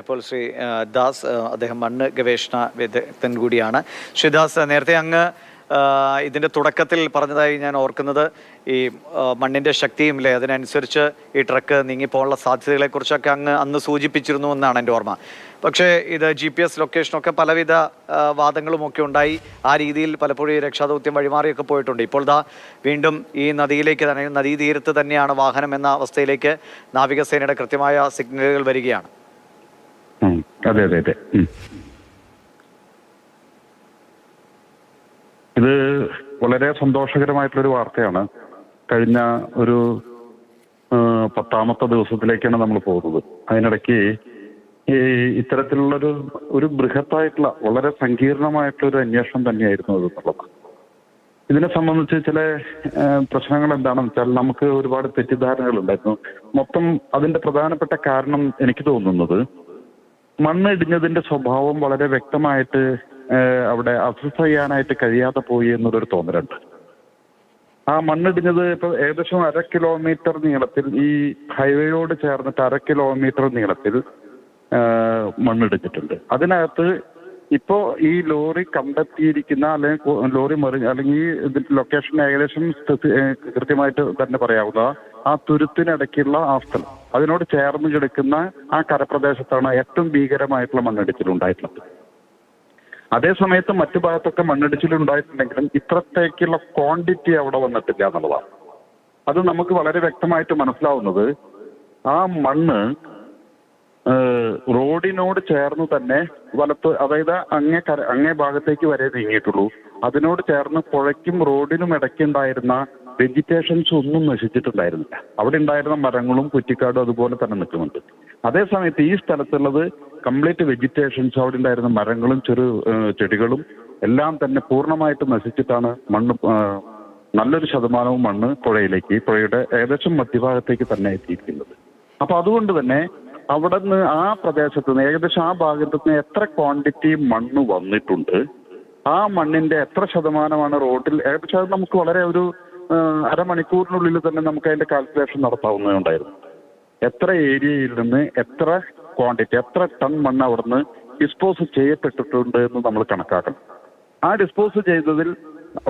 ഇപ്പോൾ ശ്രീ ദാസ് അദ്ദേഹം മണ്ണ് ഗവേഷണ വിദഗ്ധൻ കൂടിയാണ്. ശ്രീ ദാസ് നേരത്തെ അങ്ങ് ഇതിന്റെ തുടക്കത്തിൽ പറഞ്ഞതായി ഞാൻ ഓർക്കുന്നത് ഈ മണ്ണിന്റെ ശക്തിയും ഇല്ലേ അതിനനുസരിച്ച് ഈ ട്രക്ക് നീങ്ങിപ്പോകാനുള്ള സാധ്യതകളെ കുറിച്ചൊക്കെ അങ്ങ് അന്ന് സൂചിപ്പിച്ചിരുന്നു എന്നാണ് എന്റെ ഓർമ്മ. പക്ഷേ ഇത് ജി പി എസ് ലൊക്കേഷനൊക്കെ പലവിധ ആ, വാദങ്ങളും ഒക്കെ ഉണ്ടായി. ആ രീതിയിൽ പലപ്പോഴും ഈ രക്ഷാദൗത്യം വഴിമാറിയൊക്കെ പോയിട്ടുണ്ട്. ഇപ്പോൾ ദാ വീണ്ടും ഈ നദിയിലേക്ക് തന്നെ നദീതീരത്ത് തന്നെയാണ് വാഹനം എന്ന അവസ്ഥയിലേക്ക് നാവികസേനയുടെ കൃത്യമായ സിഗ്നലുകൾ വരികയാണ്. അതെ അതെ അതെ. ഇത് വളരെ സന്തോഷകരമായിട്ടുള്ളൊരു വാർത്തയാണ്. കഴിഞ്ഞ ഒരു പത്താമത്തെ ദിവസത്തിലേക്കാണ് നമ്മൾ പോകുന്നത്. അതിനിടയ്ക്ക് ഈ ഇത്തരത്തിലുള്ളൊരു ഒരു ബൃഹത്തായിട്ടുള്ള വളരെ സങ്കീർണമായിട്ടുള്ള ഒരു അന്വേഷണം തന്നെയായിരുന്നു അത് എന്നുള്ളത് ഇതിനെ സംബന്ധിച്ച് ചില പ്രശ്നങ്ങൾ എന്താണെന്ന് വെച്ചാൽ നമുക്ക് ഒരുപാട് തെറ്റിദ്ധാരണകൾ ഉണ്ടായിരുന്നു മൊത്തം അതിന്റെ പ്രധാനപ്പെട്ട കാരണം എനിക്ക് തോന്നുന്നത് മണ്ണ് ഇടിഞ്ഞതിന്റെ സ്വഭാവം വളരെ വ്യക്തമായിട്ട് അവിടെ അസസ് ചെയ്യാനായിട്ട് കഴിയാതെ പോയി എന്നുള്ളൊരു തോന്നലുണ്ട്. ആ മണ്ണിടിഞ്ഞത് ഇപ്പൊ ഏകദേശം അര കിലോമീറ്റർ നീളത്തിൽ ഈ ഹൈവേയോട് ചേർന്നിട്ട് അര കിലോമീറ്റർ നീളത്തിൽ മണ്ണിടിഞ്ഞിട്ടുണ്ട്. അതിനകത്ത് ഇപ്പോ ഈ ലോറി കണ്ടെത്തിയിരിക്കുന്ന അല്ലെങ്കിൽ ലോറി മറി അല്ലെങ്കിൽ ഈ ലൊക്കേഷൻ ഏകദേശം കൃത്യമായിട്ട് തന്നെ പറയാവുന്ന ആ തുരുത്തിനിടയ്ക്കുള്ള ആ സ്ഥലം. അതിനോട് ചേർന്ന് കിടക്കുന്ന ആ കരപ്രദേശത്താണ് ഏറ്റവും ഭീകരമായിട്ടുള്ള മണ്ണിടിച്ചിൽ ഉണ്ടായിട്ടുള്ളത് അതേ സമയത്ത് മറ്റു ഭാഗത്തൊക്കെ മണ്ണിടിച്ചിൽ ഉണ്ടായിട്ടുണ്ടെങ്കിലും ഇത്രത്തേക്കുള്ള ക്വാണ്ടിറ്റി അവിടെ വന്നിട്ടില്ല എന്നുള്ളതാണ്. അത് നമുക്ക് വളരെ വ്യക്തമായിട്ട് മനസ്സിലാവുന്നത്. ആ മണ്ണ് റോഡിനോട് ചേർന്ന് തന്നെ വലത്ത് അതായത് അങ്ങേ കര അങ്ങേ ഭാഗത്തേക്ക് വരെ നീങ്ങിയിട്ടുള്ളൂ. അതിനോട് ചേർന്ന് പുഴയ്ക്കും റോഡിനും ഇടയ്ക്കുണ്ടായിരുന്ന വെജിറ്റേഷൻസ് ഒന്നും നശിച്ചിട്ടുണ്ടായിരുന്നില്ല. അവിടെ ഉണ്ടായിരുന്ന മരങ്ങളും കുറ്റിക്കാടും അതുപോലെ തന്നെ നിൽക്കുന്നുണ്ട്. അതേ സമയത്ത് ഈ സ്ഥലത്തുള്ളത് കംപ്ലീറ്റ് വെജിറ്റേഷൻസ് അവിടെ ഉണ്ടായിരുന്ന മരങ്ങളും ചെറു ചെടികളും എല്ലാം തന്നെ പൂർണമായിട്ട് നശിച്ചിട്ടാണ് മണ്ണ് നല്ലൊരു ശതമാനവും മണ്ണ് പുഴയിലേക്ക് പുഴയുടെ ഏകദേശം മധ്യഭാഗത്തേക്ക് തന്നെ എത്തിയിരിക്കുന്നത്. അപ്പൊ അതുകൊണ്ട് തന്നെ അവിടെ നിന്ന് ആ പ്രദേശത്ത് നിന്ന് ഏകദേശം ആ ഭാഗത്ത് നിന്ന് എത്ര ക്വാണ്ടിറ്റി മണ്ണ് വന്നിട്ടുണ്ട്? ആ മണ്ണിന്റെ എത്ര ശതമാനമാണ് റോഡിൽ ഏകദേശം അത് നമുക്ക് വളരെ ഒരു അരമണിക്കൂറിനുള്ളിൽ തന്നെ നമുക്ക് അതിന്റെ കാൽക്കുലേഷൻ നടത്താവുന്നതുണ്ടായിരുന്നു. എത്ര ഏരിയയിൽ നിന്ന് എത്ര ക്വാണ്ടിറ്റി എത്ര ടൺ മണ്ണ് അവിടുന്ന് ഡിസ്പോസ് ചെയ്യപ്പെട്ടിട്ടുണ്ട് എന്ന് നമ്മൾ കണക്കാക്കണം. ആ ഡിസ്പോസ് ചെയ്തതിൽ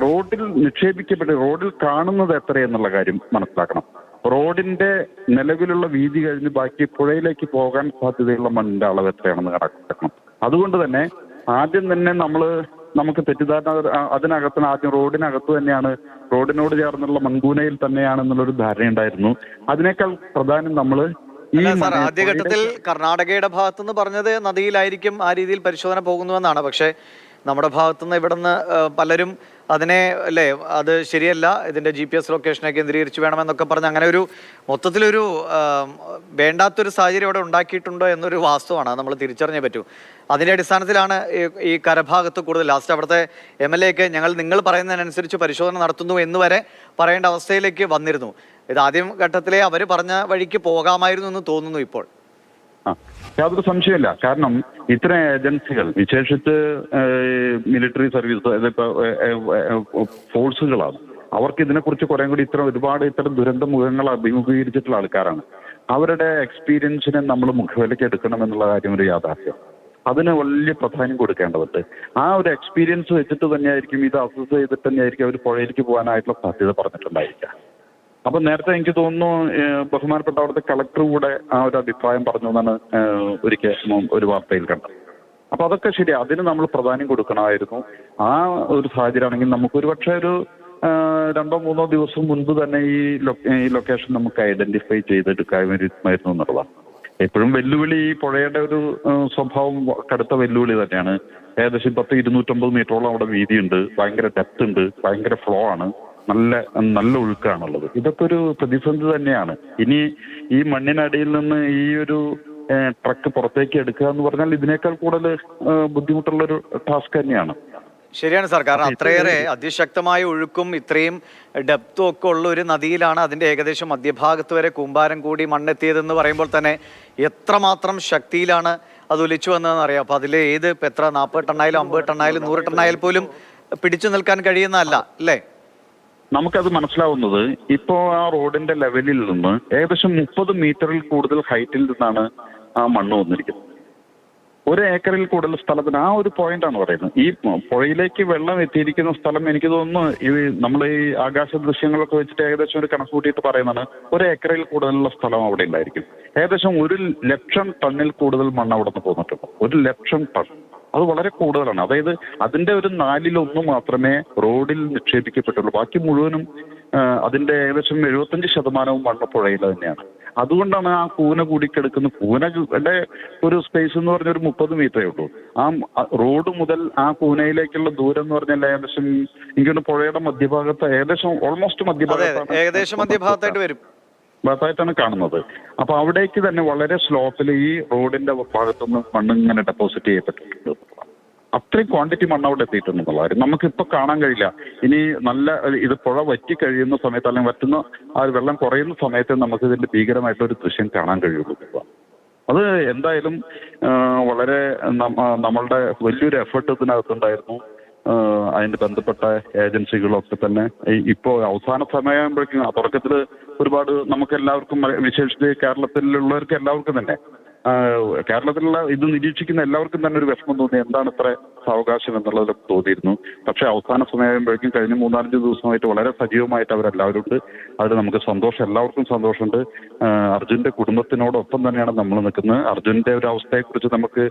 റോഡിൽ നിക്ഷേപിക്കപ്പെട്ട് റോഡിൽ കാണുന്നത് എത്രയെന്നുള്ള കാര്യം മനസ്സിലാക്കണം. റോഡിന്റെ നിലവിലുള്ള വീതി കഴിഞ്ഞ് ബാക്കി പുഴയിലേക്ക് പോകാൻ സാധ്യതയുള്ള മണ്ണിന്റെ അളവ് എത്രയാണെന്ന് കണക്കാക്കണം. അതുകൊണ്ട് തന്നെ ആദ്യം തന്നെ നമ്മൾ നമുക്ക് തെറ്റിദ്ധാരണ അതിനകത്തിന് ആദ്യം റോഡിനകത്ത് തന്നെയാണ് റോഡിനോട് ചേർന്നുള്ള മൺകൂനയിൽ തന്നെയാണെന്നുള്ളൊരു ധാരണയുണ്ടായിരുന്നു. അതിനേക്കാൾ പ്രധാനം നമ്മൾ ഈ ആദ്യഘട്ടത്തിൽ കർണാടകയുടെ ഭാഗത്തുനിന്ന് പറഞ്ഞത് നദിയിലായിരിക്കും ആ രീതിയിൽ പരിശോധന പോകുന്നുവെന്നാണ്. പക്ഷേ നമ്മുടെ ഭാഗത്തുനിന്ന് ഇവിടുന്ന് പലരും അതിനെ അല്ലേ അത് ശരിയല്ല ഇതിന്റെ ജി പി എസ് ലൊക്കേഷനെ കേന്ദ്രീകരിച്ച് വേണമെന്നൊക്കെ പറഞ്ഞ് അങ്ങനെ ഒരു മൊത്തത്തിലൊരു വേണ്ടാത്തൊരു സാഹചര്യം ഇവിടെ ഉണ്ടാക്കിയിട്ടുണ്ടോ എന്നൊരു വാസ്തുവാണ് നമ്മൾ തിരിച്ചറിഞ്ഞേ പറ്റൂ. അതിന്റെ അടിസ്ഥാനത്തിലാണ് ഈ- കരഭാഗത്ത് കൂടുതൽ ലാസ്റ്റ് അവിടുത്തെ എം എൽ എക്ക് ഞങ്ങൾ നിങ്ങൾ പറയുന്നതിനനുസരിച്ച് പരിശോധന നടത്തുന്നു എന്ന് വരെ പറയേണ്ട അവസ്ഥയിലേക്ക് വന്നിരുന്നു. ഇത് ആദ്യം ഘട്ടത്തിലെ അവർ പറഞ്ഞ വഴിക്ക് പോകാമായിരുന്നു എന്ന് തോന്നുന്നു ഇപ്പോൾ. യാതൊരു സംശയമില്ല. കാരണം ഇത്തരം ഏജൻസികൾ വിശേഷിച്ച് മിലിറ്ററി സർവീസ് ഫോഴ്സുകളാണ് അവർക്ക് ഇതിനെക്കുറിച്ച് കുറെ കൂടി ഇത്ര ഒരുപാട് ഇത്തരം ദുരന്ത മുഖങ്ങൾ അഭിമുഖീകരിച്ചിട്ടുള്ള ആൾക്കാരാണ്. അവരുടെ എക്സ്പീരിയൻസിനെ നമ്മൾ മുഖവിലയ്ക്ക് എടുക്കണം എന്നുള്ള കാര്യം ഒരു യാഥാർത്ഥ്യം. അതിന് വലിയ പ്രാധാന്യം കൊടുക്കേണ്ടതുണ്ട്. ആ ഒരു എക്സ്പീരിയൻസ് വെച്ചിട്ട് തന്നെയായിരിക്കും ഇത് അസസ് ചെയ്തിട്ട് തന്നെയായിരിക്കും അവർ പുഴയിലേക്ക് പോകാനായിട്ടുള്ള സാധ്യത പറഞ്ഞിട്ടുണ്ടായിരിക്കുക. അപ്പൊ നേരത്തെ എനിക്ക് തോന്നുന്നു ബഹുമാനപ്പെട്ട അവിടുത്തെ കളക്ടർ കൂടെ ആ ഒരു അഭിപ്രായം പറഞ്ഞു എന്നാണ് ഒരിക്കൽ ഒരു വാർത്തയിൽ കണ്ടത്. അപ്പൊ അതൊക്കെ ശരി അതിന് നമ്മൾ പ്രാധാന്യം കൊടുക്കണമായിരുന്നു. ആ ഒരു സാഹചര്യമാണെങ്കിൽ നമുക്ക് ഒരു പക്ഷേ ഒരു രണ്ടോ മൂന്നോ ദിവസം മുൻപ് തന്നെ ഈ ഈ ലൊക്കേഷൻ നമുക്ക് ഐഡന്റിഫൈ ചെയ്തെടുക്കാൻ വരുമായിരുന്നു എന്നുള്ളതാണ്. എപ്പോഴും വെല്ലുവിളി ഈ പുഴയുടെ ഒരു സ്വഭാവം കടുത്ത വെല്ലുവിളി തന്നെയാണ്. ഏകദേശം പത്ത് ഇരുന്നൂറ്റമ്പത് മീറ്ററോളം അവിടെ വീതിയുണ്ട്. ഭയങ്കര ഡെപ്ത് ഉണ്ട്. ഭയങ്കര ഫ്ലോ ആണ്. നല്ല നല്ല ഒഴുക്കാണുള്ളത് ഇതൊക്കെ ഒരു പ്രതിസന്ധി തന്നെയാണ്. ഇനി ഈ മണ്ണിനടിയിൽ നിന്ന് ഈ ഒരു ട്രക്ക് പുറത്തേക്ക് എടുക്കുക എന്ന് പറഞ്ഞാൽ ഇതിനേക്കാൾ കൂടുതൽ ബുദ്ധിമുട്ടുള്ള ഒരു ടാസ്ക് തന്നെയാണ്. ശരിയാണ് സാർ. കാരണം അത്രയേറെ അതിശക്തമായ ഒഴുക്കും ഇത്രയും ഡെപ്തും ഒക്കെ ഉള്ള ഒരു നദിയിലാണ് അതിന്റെ ഏകദേശം മധ്യഭാഗത്ത് വരെ കൂമ്പാരം കൂടി മണ്ണെത്തിയതെന്ന് പറയുമ്പോൾ തന്നെ എത്രമാത്രം ശക്തിയിലാണ് അത് ഒലിച്ചു വന്നതെന്ന് അറിയാം. അപ്പൊ അതിൽ ഏത് ഇപ്പൊ എത്ര നാൽപ്പത് ടണ്ണായാലും അമ്പത് ടണ്ണായാലും നൂറ് ടണ്ണായാലും പോലും പിടിച്ചു നിൽക്കാൻ കഴിയുന്നതല്ല അല്ലേ? നമുക്കത് മനസ്സിലാവുന്നത് ഇപ്പോ ആ റോഡിന്റെ ലെവലിൽ നിന്ന് ഏകദേശം മുപ്പത് മീറ്ററിൽ കൂടുതൽ ഹൈറ്റിൽ നിന്നാണ് ആ മണ്ണ് വന്നിരിക്കുന്നത്. ഒരു ഏക്കറിൽ കൂടുതൽ സ്ഥലത്തിന് ആ ഒരു പോയിന്റ് ആണ് പറയുന്നത്. ഈ പുഴയിലേക്ക് വെള്ളം എത്തിയിരിക്കുന്ന സ്ഥലം എനിക്ക് തോന്നുന്നു ഈ നമ്മൾ ഈ ആകാശ ദൃശ്യങ്ങളൊക്കെ വെച്ചിട്ട് ഏകദേശം ഒരു കണക്ക് കൂട്ടിയിട്ട് പറയുന്നതാണ്. ഒരു ഏക്കറിൽ കൂടുതലുള്ള സ്ഥലം അവിടെ ഉണ്ടായിരിക്കും. ഏകദേശം ഒരു ലക്ഷം ടണ്ണിൽ കൂടുതൽ മണ്ണ് അവിടെ നിന്ന് പോന്നിട്ടുണ്ട്. ഒരു ലക്ഷം ടൺ. അത് വളരെ കൂടുതലാണ്. അതായത് അതിന്റെ ഒരു നാലിലൊന്ന് മാത്രമേ റോഡിൽ നിക്ഷേപിക്കപ്പെട്ടുള്ളൂ. ബാക്കി മുഴുവനും അതിന്റെ ഏകദേശം എഴുപത്തഞ്ച് ശതമാനവും മണ്ണ് പുഴയിൽ തന്നെയാണ്. അതുകൊണ്ടാണ് ആ കൂന കൂടിക്കെടുക്കുന്ന കൂനയുടെ ഒരു സ്പേസ് എന്ന് പറഞ്ഞ ഒരു മുപ്പത് മീറ്ററേ ഉള്ളൂ. ആ റോഡ് മുതൽ ആ കൂനയിലേക്കുള്ള ദൂരം എന്ന് പറഞ്ഞാൽ ഏകദേശം എനിക്കൊന്ന് പുഴയുടെ മധ്യഭാഗത്ത് ഏകദേശം ഓൾമോസ്റ്റ് മധ്യഭാഗത്താണ് ഏകദേശം മധ്യഭാഗത്തായിട്ട് വരും. ഭാഗത്തായിട്ടാണ് കാണുന്നത്. അപ്പൊ അവിടേക്ക് തന്നെ വളരെ സ്ലോപ്പിൽ ഈ റോഡിന്റെ ഭാഗത്തുനിന്ന് മണ്ണ് ഇങ്ങനെ ഡെപ്പോസിറ്റ് ചെയ്യപ്പെട്ടിട്ടുണ്ട്. അത്രയും ക്വാണ്ടിറ്റി മണ്ണ് അവിടെ എത്തിയിട്ടുണ്ടെന്നുള്ള കാര്യം. നമുക്കിപ്പോൾ കാണാൻ കഴിയില്ല. ഇനി നല്ല ഇത് പുഴ വറ്റി കഴിയുന്ന സമയത്ത് അല്ലെങ്കിൽ വറ്റുന്ന ആ വെള്ളം കുറയുന്ന സമയത്ത് നമുക്ക് ഇതിന്റെ ഭീകരമായിട്ടൊരു ദൃശ്യം കാണാൻ കഴിയുള്ളൂ. അത് എന്തായാലും വളരെ നമ്മ- നമ്മളുടെ വലിയൊരു എഫേർട്ട് ഇതിനകത്തുണ്ടായിരുന്നു. അതിന്റെ ബന്ധപ്പെട്ട ഏജൻസികളൊക്കെ തന്നെ ഇപ്പോ അവസാന സമയമാകുമ്പോഴേക്കും തുടക്കത്തിൽ ഒരുപാട് നമുക്ക് എല്ലാവർക്കും വിശേഷിച്ച് കേരളത്തിലുള്ളവർക്ക് എല്ലാവർക്കും തന്നെ. കേരളത്തിലുള്ള ഇത് നിരീക്ഷിക്കുന്ന എല്ലാവർക്കും തന്നെ ഒരു വിഷമം തോന്നി. എന്താണ് ഇത്ര സാവകാശം എന്നുള്ളതൊക്കെ തോന്നിയിരുന്നു. പക്ഷെ അവസാന സമയമാകുമ്പോഴേക്കും കഴിഞ്ഞ മൂന്നാലഞ്ച് ദിവസമായിട്ട് വളരെ സജീവമായിട്ട് അവരെല്ലാവരും ഉണ്ട് അതിൽ നമുക്ക് സന്തോഷം എല്ലാവർക്കും സന്തോഷമുണ്ട്. അർജുന്റെ കുടുംബത്തിനോടൊപ്പം തന്നെയാണ് നമ്മൾ നിൽക്കുന്നത്. അർജുന്റെ ഒരു അവസ്ഥയെക്കുറിച്ച് നമുക്ക്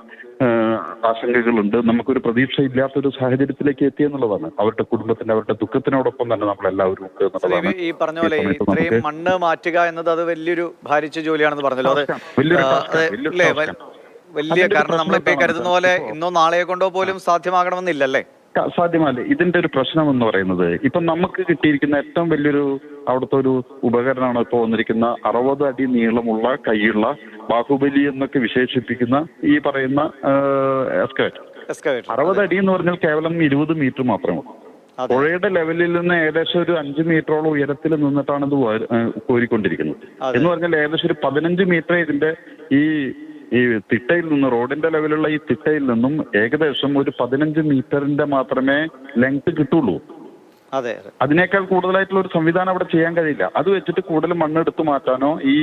ആശങ്കകളുണ്ട്. നമുക്കൊരു പ്രതീക്ഷ ഇല്ലാത്തൊരു സാഹചര്യത്തിലേക്ക് എത്തി എന്നുള്ളതാണ്. അവരുടെ കുടുംബത്തിന്റെ അവരുടെ ദുഃഖത്തിനോടൊപ്പം തന്നെ നമ്മൾ എല്ലാവരും ഉണ്ട് എന്നുള്ളതാണ്. ഈ പറഞ്ഞ പോലെ ഇത്രയും മണ്ണ് മാറ്റുക എന്നത് അത് വലിയൊരു ഭാരിച്ച ജോലിയാണെന്ന് പറഞ്ഞല്ലോ. അത് വലിയൊരു വലിയ കാരണം നമ്മൾ നമ്മളിപ്പോ കരുതുന്ന പോലെ ഇന്നോ നാളെയോ കൊണ്ടോ പോലും സാധ്യമാകണമെന്നില്ലല്ലേ? സാധ്യമല്ല. ഇതിന്റെ ഒരു പ്രശ്നം എന്ന് പറയുന്നത് ഇപ്പൊ നമുക്ക് കിട്ടിയിരിക്കുന്ന ഏറ്റവും വലിയൊരു അവിടുത്തെ ഒരു ഉപകരണമാണ് ഇപ്പോൾ വന്നിരിക്കുന്ന അറുപത് അടി നീളമുള്ള കൈയുള്ള ബാഹുബലി എന്നൊക്കെ വിശേഷിപ്പിക്കുന്ന ഈ പറയുന്ന എസ്കവേറ്റർ അറുപത് അടി എന്ന് പറഞ്ഞാൽ കേവലം ഇരുപത് മീറ്റർ മാത്രമേ പുഴയുടെ ലെവലിൽ നിന്ന് ഏകദേശം ഒരു അഞ്ച് മീറ്ററോളം ഉയരത്തിൽ നിന്നിട്ടാണ് ഇത് കോരിക്കൊണ്ടിരിക്കുന്നത്. എന്ന് പറഞ്ഞാൽ ഏകദേശം ഒരു പതിനഞ്ച് മീറ്റർ ഇതിന്റെ ഈ ഈ തിട്ടയിൽ നിന്ന് റോഡിന്റെ ലെവലുള്ള ഈ തിട്ടയിൽ നിന്നും ഏകദേശം ഒരു പതിനഞ്ച് മീറ്ററിന്റെ മാത്രമേ ലെങ്ത് കിട്ടുള്ളൂ. അതെ അതെ. അതിനേക്കാൾ കൂടുതലായിട്ടുള്ള ഒരു സംവിധാനം അവിടെ ചെയ്യാൻ കഴിയില്ല. അത് വെച്ചിട്ട് കൂടുതൽ മണ്ണ് എടുത്തു മാറ്റാനോ ഈ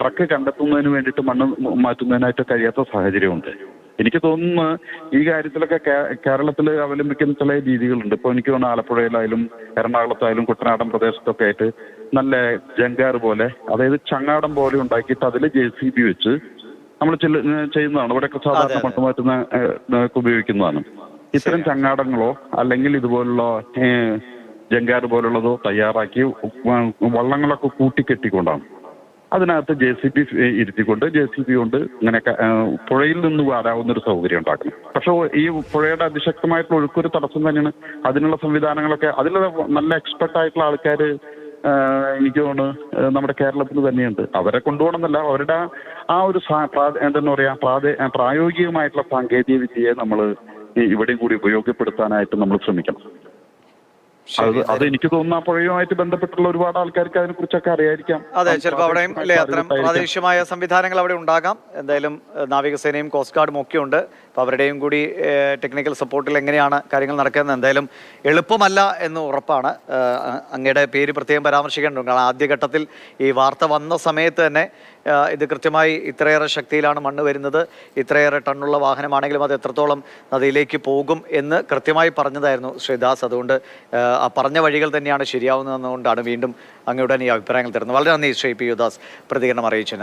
ട്രക്ക് കണ്ടെത്തുന്നതിന് വേണ്ടിയിട്ട് മണ്ണ് മാറ്റുന്നതിനായിട്ട് കഴിയാത്ത സാഹചര്യമുണ്ട്. എനിക്ക് തോന്നുന്നു ഈ കാര്യത്തിലൊക്കെ കേരളത്തിൽ അവലംബിക്കുന്ന ചില രീതികളുണ്ട്. ഇപ്പോൾ എനിക്ക് തോന്നുന്നു ആലപ്പുഴയിലായാലും എറണാകുളത്തായാലും കുട്ടനാടൻ പ്രദേശത്തൊക്കെ ആയിട്ട് നല്ല ജങ്കാർ പോലെ അതായത് ചങ്ങാടം പോലെ ഉണ്ടാക്കിയിട്ട് അതിൽ ജെ സി ബി വെച്ച് നമ്മൾ ചെയ്യുന്നതാണ്. ഇവിടെയൊക്കെ സാധാരണ മണ്ണ് മാറ്റുന്ന ഉപയോഗിക്കുന്നതാണ്. ഇത്തരം ചങ്ങാടങ്ങളോ അല്ലെങ്കിൽ ഇതുപോലുള്ള ജങ്കാർ പോലുള്ളതോ തയ്യാറാക്കി വള്ളങ്ങളൊക്കെ കൂട്ടിക്കെട്ടിക്കൊണ്ടാണ്. അതിനകത്ത് ജെ സി ബി ഇരുത്തിക്കൊണ്ട് ജെ സി ബി കൊണ്ട് ഇങ്ങനെ പുഴയിൽ നിന്ന് വരാവുന്ന ഒരു സൗകര്യം ഉണ്ടാക്കണം. പക്ഷെ ഈ പുഴയുടെ അതിശക്തമായിട്ടുള്ള ഒഴുക്കൊരു തടസ്സം തന്നെയാണ്. അതിനുള്ള സംവിധാനങ്ങളൊക്കെ അതിൽ നല്ല എക്സ്പെർട്ട് ആയിട്ടുള്ള ആൾക്കാർ എനിക്ക് തോന്നുന്നു നമ്മുടെ കേരളത്തിൽ തന്നെയുണ്ട്. അവരെ കൊണ്ടുപോകണമെന്നല്ല അവരുടെ ആ- ഒരു എന്താ പറയാ പ്രാദേ പ്രായോഗികമായിട്ടുള്ള സാങ്കേതിക വിദ്യയെ നമ്മൾ ഇവിടെയും കൂടി ഉപയോഗപ്പെടുത്താനായിട്ട് നമ്മൾ ശ്രമിക്കണം. അത് അത് എനിക്ക് തോന്നുന്നു ആ പുഴയുമായിട്ട് ബന്ധപ്പെട്ടുള്ള ഒരുപാട് ആൾക്കാർക്ക് അതിനെ കുറിച്ചൊക്കെ അറിയായിരിക്കാം. അതെ ചിലപ്പോൾ അവിടെയും അല്ലേ അത്തരം പ്രാദേശികമായ സംവിധാനങ്ങൾ അവിടെ ഉണ്ടാകാം. എന്തായാലും നാവികസേനയും കോസ്റ്റ് ഗാർഡും ഒക്കെ ഉണ്ട്. അപ്പോൾ അവരുടെയും കൂടി ടെക്നിക്കൽ സപ്പോർട്ടിൽ എങ്ങനെയാണ് കാര്യങ്ങൾ നടക്കുന്നത് എന്തായാലും എളുപ്പമല്ല എന്ന് ഉറപ്പാണ്. അങ്ങയുടെ പേര് പ്രത്യേകം പരാമർശിക്കേണ്ടതുണ്ട്. കാരണം ആദ്യഘട്ടത്തിൽ ഈ വാർത്ത വന്ന സമയത്ത് തന്നെ ഇത് കൃത്യമായി ഇത്രയേറെ ശക്തിയിലാണ് മണ്ണ് വരുന്നത്. ഇത്രയേറെ ടണ്ണുള്ള വാഹനമാണെങ്കിലും അത് എത്രത്തോളം നദിയിലേക്ക് പോകും എന്ന് കൃത്യമായി പറഞ്ഞതായിരുന്നു ശ്രീദാസ്. അതുകൊണ്ട് ആ പറഞ്ഞ വഴികൾ തന്നെയാണ് ശരിയാവുന്നതെന്നുകൊണ്ടാണ് വീണ്ടും അങ്ങയുടെ ഈ അഭിപ്രായങ്ങൾ തരുന്നത്. വളരെ നന്ദി ശ്രീ പി യുദാസ്. പ്രതികരണം അറിയിച്ചു